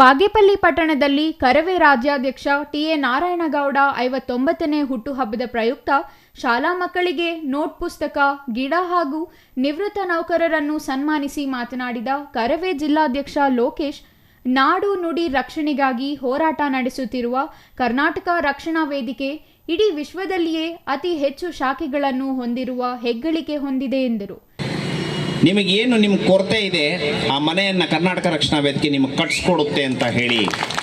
ಬಾಗೇಪಲ್ಲಿ ಪಟ್ಟಣದಲ್ಲಿ ಕರವೇ ರಾಜ್ಯಾಧ್ಯಕ್ಷ ಟಿಎ ನಾರಾಯಣಗೌಡ ಐವತ್ತೊಂಬತ್ತನೇ ಹುಟ್ಟುಹಬ್ಬದ ಪ್ರಯುಕ್ತ ಶಾಲಾ ಮಕ್ಕಳಿಗೆ ನೋಟ್ ಪುಸ್ತಕ, ಗಿಡ ಹಾಗೂ ನಿವೃತ್ತ ನೌಕರರನ್ನು ಸನ್ಮಾನಿಸಿ ಮಾತನಾಡಿದ ಕರವೇ ಜಿಲ್ಲಾಧ್ಯಕ್ಷ ಲೋಕೇಶ್, ನಾಡು ನುಡಿ ರಕ್ಷಣೆಗಾಗಿ ಹೋರಾಟ ನಡೆಸುತ್ತಿರುವ ಕರ್ನಾಟಕ ರಕ್ಷಣಾ ವೇದಿಕೆ ಇಡೀ ವಿಶ್ವದಲ್ಲಿಯೇ ಅತಿ ಹೆಚ್ಚು ಶಾಖೆಗಳನ್ನು ಹೊಂದಿರುವ ಹೆಗ್ಗಳಿಕೆ ಹೊಂದಿದೆ ಎಂದರು. ನಿಮಗೇನು ನಿಮ್ಮ ಕೊರತೆ ಇದೆ, ಆ ಮನೆಯನ್ನು ಕರ್ನಾಟಕ ರಕ್ಷಣಾ ವೇದಿಕೆ ನಿಮಗೆ ಕಟ್ಸ್ಕೊಡುತ್ತೆ ಅಂತ ಹೇಳಿ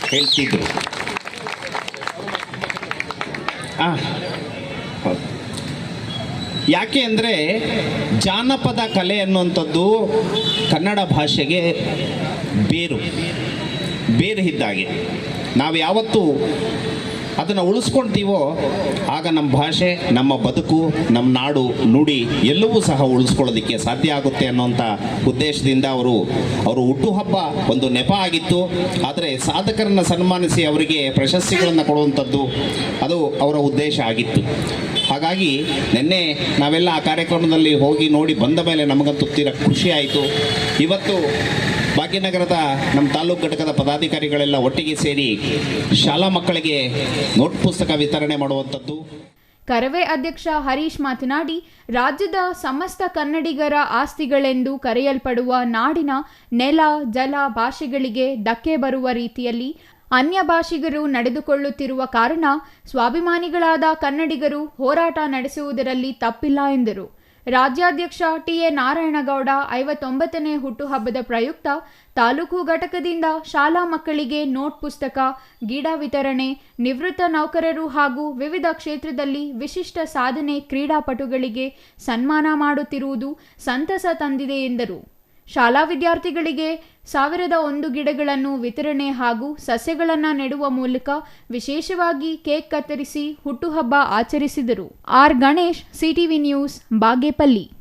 ಹೇಳ್ತಿದ್ರು. ಯಾಕೆ ಅಂದರೆ ಜಾನಪದ ಕಲೆ ಅನ್ನುವಂಥದ್ದು ಕನ್ನಡ ಭಾಷೆಗೆ ಬೇರು ಬೇರು ಇದ್ದಾಗೆ ನಾವು ಯಾವತ್ತೂ ಅದನ್ನು ಉಳಿಸ್ಕೊಳ್ತೀವೋ ಆಗ ನಮ್ಮ ಭಾಷೆ, ನಮ್ಮ ಬದುಕು, ನಮ್ಮ ನಾಡು, ನುಡಿ ಎಲ್ಲವೂ ಸಹ ಉಳಿಸ್ಕೊಳ್ಳೋದಕ್ಕೆ ಸಾಧ್ಯ ಆಗುತ್ತೆ ಅನ್ನೋಂಥ ಉದ್ದೇಶದಿಂದ ಅವರು ಅವರು ಹುಟ್ಟುಹಬ್ಬ ಒಂದು ನೆಪ ಆಗಿತ್ತು. ಆದರೆ ಸಾಧಕರನ್ನು ಸನ್ಮಾನಿಸಿ ಅವರಿಗೆ ಪ್ರಶಸ್ತಿಗಳನ್ನು ಕೊಡುವಂಥದ್ದು ಅದು ಅವರ ಉದ್ದೇಶ ಆಗಿತ್ತು. ಹಾಗಾಗಿ ನಿನ್ನೆ ನಾವೆಲ್ಲ ಆ ಕಾರ್ಯಕ್ರಮದಲ್ಲಿ ಹೋಗಿ ನೋಡಿ ಬಂದ ಮೇಲೆ ನಮಗಂತೂ ತೀರ ಖುಷಿ ಇವತ್ತು ಭಾಗ್ಯನಗರದ ನಮ್ಮ ತಾಲೂಕು ಘಟಕದ ಪದಾಧಿಕಾರಿಗಳೆಲ್ಲ ಒಟ್ಟಿಗೆ ಸೇರಿ ಶಾಲಾ ಮಕ್ಕಳಿಗೆ ನೋಟ್ ಪುಸ್ತಕ ವಿತರಣೆ ಮಾಡುವಂಥದ್ದು. ಕರವೇ ಅಧ್ಯಕ್ಷ ಹರೀಶ್ ಮಾತನಾಡಿ, ರಾಜ್ಯದ ಸಮಸ್ತ ಕನ್ನಡಿಗರ ಆಸ್ತಿಗಳೆಂದು ಕರೆಯಲ್ಪಡುವ ನಾಡಿನ ನೆಲ, ಜಲ ಭಾಷೆಗಳಿಗೆ ಧಕ್ಕೆ ಬರುವ ರೀತಿಯಲ್ಲಿ ಅನ್ಯ ಭಾಷಿಗರು ನಡೆದುಕೊಳ್ಳುತ್ತಿರುವ ಕಾರಣ ಸ್ವಾಭಿಮಾನಿಗಳಾದ ಕನ್ನಡಿಗರು ಹೋರಾಟ ನಡೆಸುವುದರಲ್ಲಿ ತಪ್ಪಿಲ್ಲ ಎಂದರು. ರಾಜ್ಯಾಧ್ಯಕ್ಷ ಟಿಎ ನಾರಾಯಣಗೌಡ ಐವತ್ತೊಂಬತ್ತನೇ ಹುಟ್ಟುಹಬ್ಬದ ಪ್ರಯುಕ್ತ ತಾಲೂಕು ಘಟಕದಿಂದ ಶಾಲಾ ಮಕ್ಕಳಿಗೆ ನೋಟ್ ಪುಸ್ತಕ, ಗಿಡ ವಿತರಣೆ, ನಿವೃತ್ತ ನೌಕರರು ಹಾಗೂ ವಿವಿಧ ಕ್ಷೇತ್ರದಲ್ಲಿ ವಿಶಿಷ್ಟ ಸಾಧನೆ ಕ್ರೀಡಾಪಟುಗಳಿಗೆ ಸನ್ಮಾನ ಮಾಡುತ್ತಿರುವುದು ಸಂತಸ ತಂದಿದೆ ಎಂದರು. ಶಾಲಾ ವಿದ್ಯಾರ್ಥಿಗಳಿಗೆ ಸಾವಿರದ ಒಂದು ಗಿಡಗಳನ್ನು ವಿತರಣೆ ಹಾಗೂ ಸಸ್ಯಗಳನ್ನು ನೆಡುವ ಮೂಲಕ ವಿಶೇಷವಾಗಿ ಕೇಕ್ ಕತ್ತರಿಸಿ ಹುಟ್ಟುಹಬ್ಬ ಆಚರಿಸಿದರು. R. Ganesh, CTV news, Bagepalli.